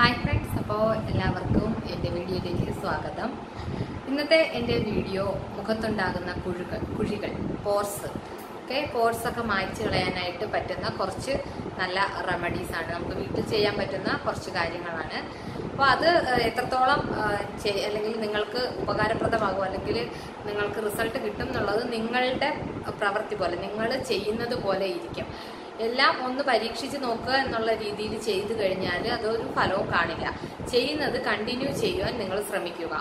Hi friends അപ്പോൾ എല്ലാവർക്കും എന്റെ വീഡിയോയിലേക്ക് സ്വാഗതം. ഇന്നത്തെ എന്റെ വീഡിയോ മുഖത്തുണ്ടാകുന്ന കുഴികൾ കുഴികൾ പോർസ് ഓക്കെ പോർസൊക്കെ മായ്ച്ചു കളയാനായിട്ട് പറ്റുന്ന കുറച്ച് നല്ല റെമഡീസാണ് നമുക്ക് വീട്ടിൽ ചെയ്യാൻ പറ്റുന്ന കുറച്ച് കാര്യങ്ങളാണ്. അപ്പോൾ അത് എത്രത്തോളം അല്ലെങ്കിൽ നിങ്ങൾക്ക് ഉപകാരപ്രദമാകും അല്ലെങ്കിൽ നിങ്ങൾക്ക് റിസൾട്ട് കിട്ടും എന്നുള്ളത് നിങ്ങളുടെ പ്രവൃത്തി പോലെ നിങ്ങൾ ചെയ്യുന്നത് പോലെ ഇരിക്കും. എല്ലാം ഒന്ന് പരീക്ഷിച്ച് നോക്കുക എന്നുള്ള രീതിയിൽ ചെയ്തു കഴിഞ്ഞാൽ അതൊരു ഫലവും കാണില്ല. ചെയ്യുന്നത് കണ്ടിന്യൂ ചെയ്യുവാൻ നിങ്ങൾ ശ്രമിക്കുക.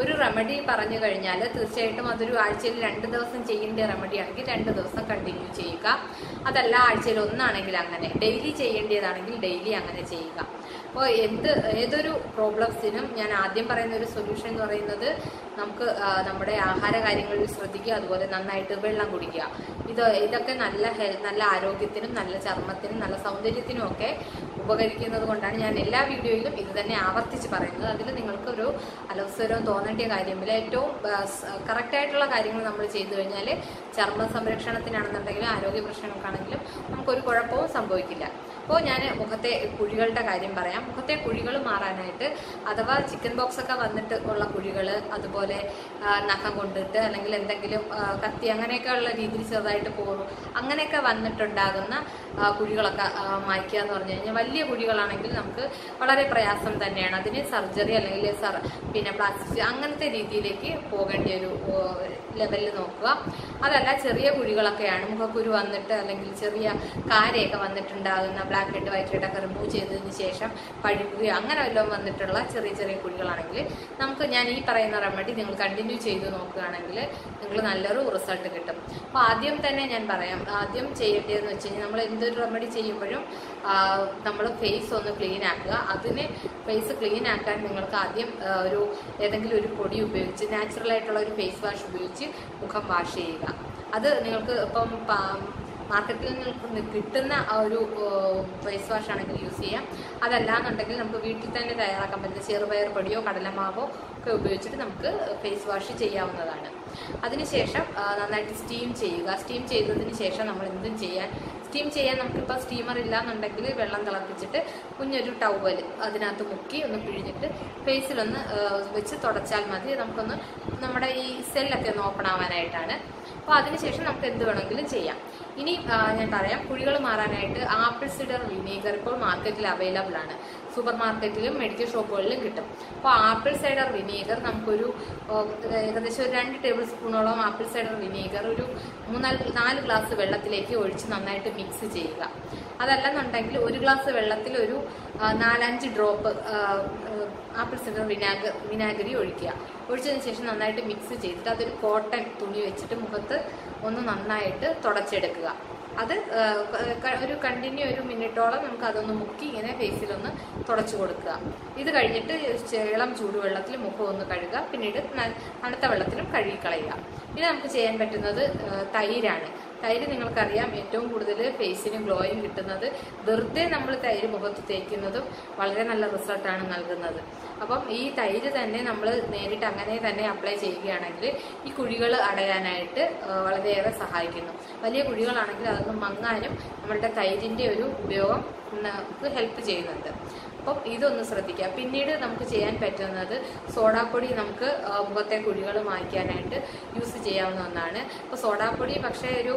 ഒരു റെമഡി പറഞ്ഞു കഴിഞ്ഞാൽ തീർച്ചയായിട്ടും അതൊരു ആഴ്ചയിൽ രണ്ട് ദിവസം ചെയ്യേണ്ട റെമഡി ആണെങ്കിൽ രണ്ട് ദിവസം കണ്ടിന്യൂ ചെയ്യുക. അതല്ല ആഴ്ചയിൽ ഒന്നാണെങ്കിൽ അങ്ങനെ. ഡെയിലി ചെയ്യേണ്ടതാണെങ്കിൽ ഡെയിലി അങ്ങനെ ചെയ്യുക. അപ്പോൾ എന്ത് ഏതൊരു പ്രോബ്ലംസിനും ഞാൻ ആദ്യം പറയുന്ന ഒരു സൊല്യൂഷൻ എന്ന് പറയുന്നത് നമുക്ക് നമ്മുടെ ആഹാര കാര്യങ്ങളിൽ ശ്രദ്ധിക്കുക അതുപോലെ നന്നായിട്ട് വെള്ളം കുടിക്കുക. ഇത് ഇതൊക്കെ നല്ല ഹെൽ നല്ല ആരോഗ്യത്തിനും നല്ല ചർമ്മത്തിനും നല്ല സൗന്ദര്യത്തിനും ഒക്കെ ഉപകരിക്കുന്നത് കൊണ്ടാണ് ഞാൻ എല്ലാ വീഡിയോയിലും ഇത് തന്നെ ആവർത്തിച്ച് പറയുന്നത്. അതിൽ നിങ്ങൾക്കൊരു ഒരു അലവസരവും തോന്നേണ്ട കാര്യമില്ല ഏറ്റവും കറക്റ്റായിട്ടുള്ള കാര്യങ്ങൾ നമ്മൾ ചെയ്തു കഴിഞ്ഞാൽ ചർമ്മ സംരക്ഷണത്തിനാണെന്നുണ്ടെങ്കിലും ആരോഗ്യ പ്രശ്നങ്ങൾക്കാണെങ്കിലും നമുക്കൊരു കുഴപ്പവും സംഭവിക്കില്ല. അപ്പോൾ ഞാൻ മുഖത്തെ കുഴികളുടെ കാര്യം പറയാം. മുഖത്തെ കുഴികൾ മാറാനായിട്ട് അഥവാ ചിക്കൻ ബോക്സ് ഒക്കെ വന്നിട്ട് ഉള്ള കുഴികൾ അതുപോലെ നഖം കൊണ്ടിട്ട് അല്ലെങ്കിൽ എന്തെങ്കിലും കത്തി അങ്ങനെയൊക്കെ ഉള്ള രീതിയിൽ ചെറുതായിട്ട് പോകും അങ്ങനെയൊക്കെ വന്നിട്ടുണ്ടാകുന്ന കുഴികളൊക്കെ മായ്ക്കുക എന്ന് പറഞ്ഞു കഴിഞ്ഞാൽ വലിയ കുഴികളാണെങ്കിൽ നമുക്ക് വളരെ പ്രയാസം തന്നെയാണ്. അതിന് സർജറി അല്ലെങ്കിൽ സർ പിന്നെ പ്ലാസ്റ്റിക് അങ്ങനത്തെ രീതിയിലേക്ക് പോകേണ്ട ഒരു ലെവലിൽ നോക്കുക. അതല്ല ചെറിയ കുഴികളൊക്കെയാണ് മുഖക്കുരു വന്നിട്ട് അല്ലെങ്കിൽ ചെറിയ കാരയൊക്കെ വന്നിട്ടുണ്ടാകുന്ന ബ്ലാക്ക് വയറ്റിലിട്ടൊക്കെ റിമൂവ് ചെയ്തതിന് ശേഷം പഴുക്കുകയോ അങ്ങനെ വല്ലതും വന്നിട്ടുള്ള ചെറിയ ചെറിയ കുഴികളാണെങ്കിൽ നമുക്ക് ഞാൻ ഈ പറയുന്ന റെമഡി നിങ്ങൾ കണ്ടിന്യൂ ചെയ്ത് നോക്കുകയാണെങ്കിൽ നിങ്ങൾ നല്ലൊരു റിസൾട്ട് കിട്ടും. അപ്പോൾ ആദ്യം തന്നെ ഞാൻ പറയാം. ആദ്യം ചെയ്യേണ്ടതെന്ന് വെച്ച് കഴിഞ്ഞാൽ നമ്മൾ എന്തൊരു റെമഡി ചെയ്യുമ്പോഴും നമ്മൾ ഫേസ് ഒന്ന് ക്ലീൻ ആക്കുക. അതിന് ഫേസ് ക്ലീൻ ആക്കാൻ നിങ്ങൾക്ക് ആദ്യം ഒരു ഏതെങ്കിലും ഒരു പൊടി ഉപയോഗിച്ച് നാച്ചുറൽ ആയിട്ടുള്ള ഒരു ഫേസ് വാഷ് ഉപയോഗിച്ച് മുഖം വാഷ് ചെയ്യുക. അത് നിങ്ങൾക്ക് ഇപ്പം മാർക്കറ്റിൽ നിന്ന് കിട്ടുന്ന ഒരു ഫേസ് വാഷ് ആണെങ്കിൽ യൂസ് ചെയ്യാം. അതല്ല എന്നുണ്ടെങ്കിൽ നമുക്ക് വീട്ടിൽ തന്നെ തയ്യാറാക്കാൻ പറ്റുന്ന ചെറുപയർ പൊടിയോ കടലമാവോ ഒക്കെ ഉപയോഗിച്ചിട്ട് നമുക്ക് ഫേസ് വാഷ് ചെയ്യാവുന്നതാണ്. അതിനുശേഷം നന്നായിട്ട് സ്റ്റീം ചെയ്യുക. സ്റ്റീം ചെയ്തതിന് ശേഷം നമ്മൾ എന്തും ചെയ്യാൻ സ്റ്റീം ചെയ്യാൻ നമുക്കിപ്പോൾ സ്റ്റീമർ ഇല്ല എന്നുണ്ടെങ്കിൽ വെള്ളം തിളപ്പിച്ചിട്ട് കുഞ്ഞൊരു ടവൽ അതിനകത്ത് മുക്കി ഒന്ന് പിഴിഞ്ഞിട്ട് ഫേസിലൊന്ന് വെച്ച് തുടച്ചാൽ മതി. നമുക്കൊന്ന് നമ്മുടെ ഈ സെല്ലൊക്കെ ഒന്ന് ഓപ്പൺ ആവാനായിട്ടാണ്. അപ്പോൾ അതിനുശേഷം നമുക്ക് എന്ത് വേണമെങ്കിലും ചെയ്യാം. ഇനി ഞാൻ പറയാം. കുഴികൾ മാറാനായിട്ട് ആപ്പിൾ സിഡർ വിനീഗർ ഇപ്പോൾ മാർക്കറ്റിൽ അവൈലബിൾ ആണ്. സൂപ്പർ മാർക്കറ്റിലും മെഡിക്കൽ ഷോപ്പുകളിലും കിട്ടും. അപ്പോൾ ആപ്പിൾ സൈഡർ വിനീഗർ നമുക്കൊരു ഏകദേശം ഒരു രണ്ട് ടേബിൾ സ്പൂണോളം ആപ്പിൾ സൈഡർ വിനീഗർ ഒരു മൂന്നാൽ നാല് ഗ്ലാസ് വെള്ളത്തിലേക്ക് ഒഴിച്ച് നന്നായിട്ട് മിക്സ് ചെയ്യുക. അതല്ലെന്നുണ്ടെങ്കിൽ ഒരു ഗ്ലാസ് വെള്ളത്തിൽ ഒരു നാലഞ്ച് ഡ്രോപ്പ് ആപ്പിൾ സിഡർ വിനാഗർ വിനാഗിരി ഒഴിക്കുക. ഒഴിച്ചതിന് ശേഷം നന്നായിട്ട് മിക്സ് ചെയ്തിട്ട് അതൊരു കോട്ടൺ തുണി വെച്ചിട്ട് മുഖത്ത് ഒന്ന് നന്നായിട്ട് തുടച്ചെടുക്കുക. അത് ഒരു കണ്ടിന്യൂ ഒരു മിനിറ്റോളം നമുക്ക് അതൊന്ന് മുക്കി ഇങ്ങനെ ഫേസിലൊന്ന് തുടച്ചു കൊടുക്കുക. ഇത് കഴിഞ്ഞിട്ട് ഇളം ചൂടുവെള്ളത്തിൽ മുഖം ഒന്ന് കഴുകുക. പിന്നീട് തണുത്ത വെള്ളത്തിലും കഴുകിക്കളയുക. ഇനി നമുക്ക് ചെയ്യാൻ പറ്റുന്നത് തൈരാണ്. തൈര് നിങ്ങൾക്കറിയാം ഏറ്റവും കൂടുതൽ ഫേസിന് ഗ്ലോയും കിട്ടുന്നത്. വെറുതെ നമ്മൾ തൈര് മുഖത്ത് തേക്കുന്നതും വളരെ നല്ല റിസൾട്ടാണ് നൽകുന്നത്. അപ്പം ഈ തൈര് തന്നെ നമ്മൾ നേരിട്ട് അങ്ങനെ തന്നെ അപ്ലൈ ചെയ്യുകയാണെങ്കിൽ ഈ കുഴികൾ അടയാനായിട്ട് വളരെയേറെ സഹായിക്കുന്നു. വലിയ കുഴികളാണെങ്കിൽ അതൊന്നും മങ്ങാനും നമ്മളുടെ തൈരിന്റെ ഒരു ഉപയോഗം നമുക്ക് ഹെൽപ്പ് ചെയ്യുന്നുണ്ട്. അപ്പം ഇതൊന്ന് ശ്രദ്ധിക്കുക. പിന്നീട് നമുക്ക് ചെയ്യാൻ പറ്റുന്നത് സോഡാപ്പൊടി നമുക്ക് മുഖത്തെ കുഴികൾ മായ്ക്കാനായിട്ട് യൂസ് ചെയ്യാവുന്ന ഒന്നാണ്. അപ്പോൾ സോഡാപ്പൊടി പക്ഷേ ഒരു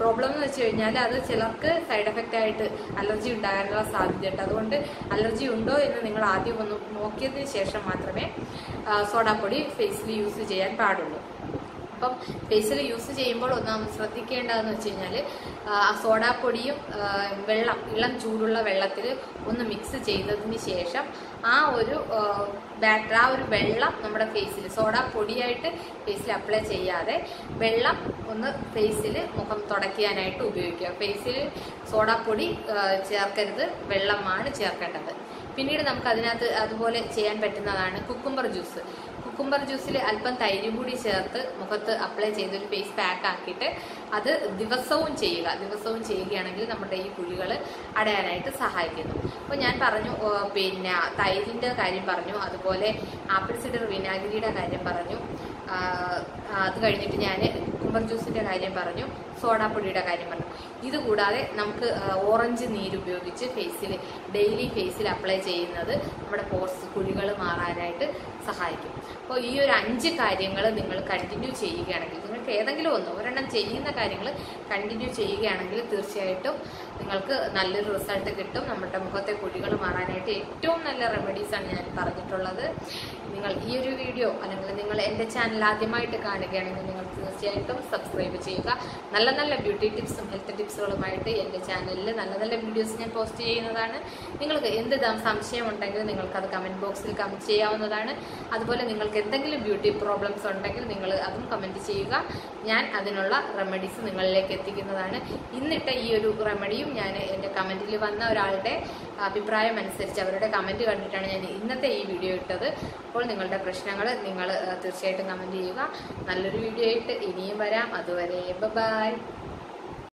പ്രോബ്ലം എന്ന് വെച്ച് കഴിഞ്ഞാൽ അത് ചിലർക്ക് സൈഡ് എഫക്റ്റ് ആയിട്ട് അലർജി ഉണ്ടാകാനുള്ള സാധ്യതയുണ്ട്. അതുകൊണ്ട് അലർജി ഉണ്ടോ എന്ന് നിങ്ങൾ ആദ്യം ഒന്ന് നോക്കിയതിന് ശേഷം മാത്രമേ സോഡാപ്പൊടി ഫേസിൽ യൂസ് ചെയ്യാൻ പാടുള്ളൂ. അപ്പം ഫേസിൽ യൂസ് ചെയ്യുമ്പോൾ ഒന്ന് ശ്രദ്ധിക്കേണ്ടതെന്ന് വെച്ച് കഴിഞ്ഞാൽ സോഡാപ്പൊടിയും വെള്ളം ഇളം ചൂടുള്ള വെള്ളത്തിൽ ഒന്ന് മിക്സ് ചെയ്തതിന് ശേഷം ആ ഒരു ബാറ്റർ ആ ഒരു വെള്ളം നമ്മുടെ ഫേസിൽ സോഡാ പൊടിയായിട്ട് ഫേസിൽ അപ്ലൈ ചെയ്യാതെ വെള്ളം ഒന്ന് ഫേസിൽ മുഖം തുടയ്ക്കാനായിട്ട് ഉപയോഗിക്കുക. ഫേസിൽ സോഡാപ്പൊടി ചേർക്കരുത് വെള്ളമാണ് ചേർക്കേണ്ടത്. പിന്നീട് നമുക്ക് അതിനകത്ത് അതുപോലെ ചെയ്യാൻ പറ്റുന്നതാണ് കുക്കുംബർ ജ്യൂസ് കുക്കുംബർ ജ്യൂസിൽ അല്പം തൈരും കൂടി ചേർത്ത് മുഖത്ത് അപ്ലൈ ചെയ്ത് ഒരു ഫേസ് പാക്ക് ആക്കിയിട്ട് അത് ദിവസവും ചെയ്യുക. ദിവസവും ചെയ്യുകയാണെങ്കിൽ നമ്മുടെ ഈ കുഴികൾ അടയാനായിട്ട് സഹായിക്കുന്നു. അപ്പോൾ ഞാൻ പറഞ്ഞു പിന്നെ തൈരിന്റെ കാര്യം പറഞ്ഞു അതുപോലെ ആപ്പിൾ സിഡർ വിനാഗിരിയുടെ കാര്യം പറഞ്ഞു അത് കഴിഞ്ഞിട്ട് ഞാൻ കുക്കുംബർ ജ്യൂസിന്റെ കാര്യം പറഞ്ഞു. സോഡാപ്പൊടിയുടെ കാര്യം പറഞ്ഞു. ഇതുകൂടാതെ നമുക്ക് ഓറഞ്ച് നീര് ഉപയോഗിച്ച് ഫേസിൽ ഡെയിലി ഫേസിൽ അപ്ലൈ ചെയ്യുന്നത് നമ്മുടെ പോർസ് കുഴികൾ മാറാനായിട്ട് സഹായിക്കും. അപ്പോൾ ഈ ഒരു അഞ്ച് കാര്യങ്ങൾ നിങ്ങൾ കണ്ടിന്യൂ ചെയ്യുകയാണെങ്കിൽ നിങ്ങൾക്ക് ഏതെങ്കിലും ഒന്ന് ഒരെണ്ണം ചെയ്യുന്ന കാര്യങ്ങൾ കണ്ടിന്യൂ ചെയ്യുകയാണെങ്കിൽ തീർച്ചയായിട്ടും നിങ്ങൾക്ക് നല്ലൊരു റിസൾട്ട് കിട്ടും. നമ്മുടെ മുഖത്തെ കുഴികൾ മാറാനായിട്ട് ഏറ്റവും നല്ല റെമഡീസാണ് ഞാൻ പറഞ്ഞിട്ടുള്ളത്. നിങ്ങൾ ഈ ഒരു വീഡിയോ അല്ലെങ്കിൽ നിങ്ങൾ എന്റെ ചാനൽ ആദ്യമായിട്ട് കാണുകയാണെങ്കിൽ നിങ്ങൾ തീർച്ചയായിട്ടും സബ്സ്ക്രൈബ് ചെയ്യുക. നല്ല നല്ല നല്ല ബ്യൂട്ടി ടിപ്സും ഹെൽത്ത് ടിപ്സുകളുമായിട്ട് എന്റെ ചാനലിൽ നല്ല നല്ല വീഡിയോസ് ഞാൻ പോസ്റ്റ് ചെയ്യുന്നതാണ്. നിങ്ങൾക്ക് എന്ത് സംശയം സംശയമുണ്ടെങ്കിൽ നിങ്ങൾക്കത് കമന്റ് ബോക്സിൽ കമന്റ് ചെയ്യാവുന്നതാണ്. അതുപോലെ നിങ്ങൾക്ക് എന്തെങ്കിലും ബ്യൂട്ടി പ്രോബ്ലംസ് ഉണ്ടെങ്കിൽ നിങ്ങൾ അതും കമന്റ് ചെയ്യുക. ഞാൻ അതിനുള്ള റെമഡീസ് നിങ്ങളിലേക്ക് എത്തിക്കുന്നതാണ്. ഇന്നിട്ട ഈ ഒരു റെമഡിയും ഞാൻ എന്റെ കമന്റിൽ വന്ന ഒരാളുടെ അഭിപ്രായം അനുസരിച്ച് അവരുടെ കമന്റ് കണ്ടിട്ടാണ് ഞാൻ ഇന്നത്തെ ഈ വീഡിയോ ഇട്ടത്. അപ്പോൾ നിങ്ങളുടെ പ്രശ്നങ്ങൾ നിങ്ങൾ തീർച്ചയായിട്ടും കമന്റ് ചെയ്യുക. നല്ലൊരു വീഡിയോ ആയിട്ട് ഇനിയും വരാം. അതുവരെ ബൈ Bye.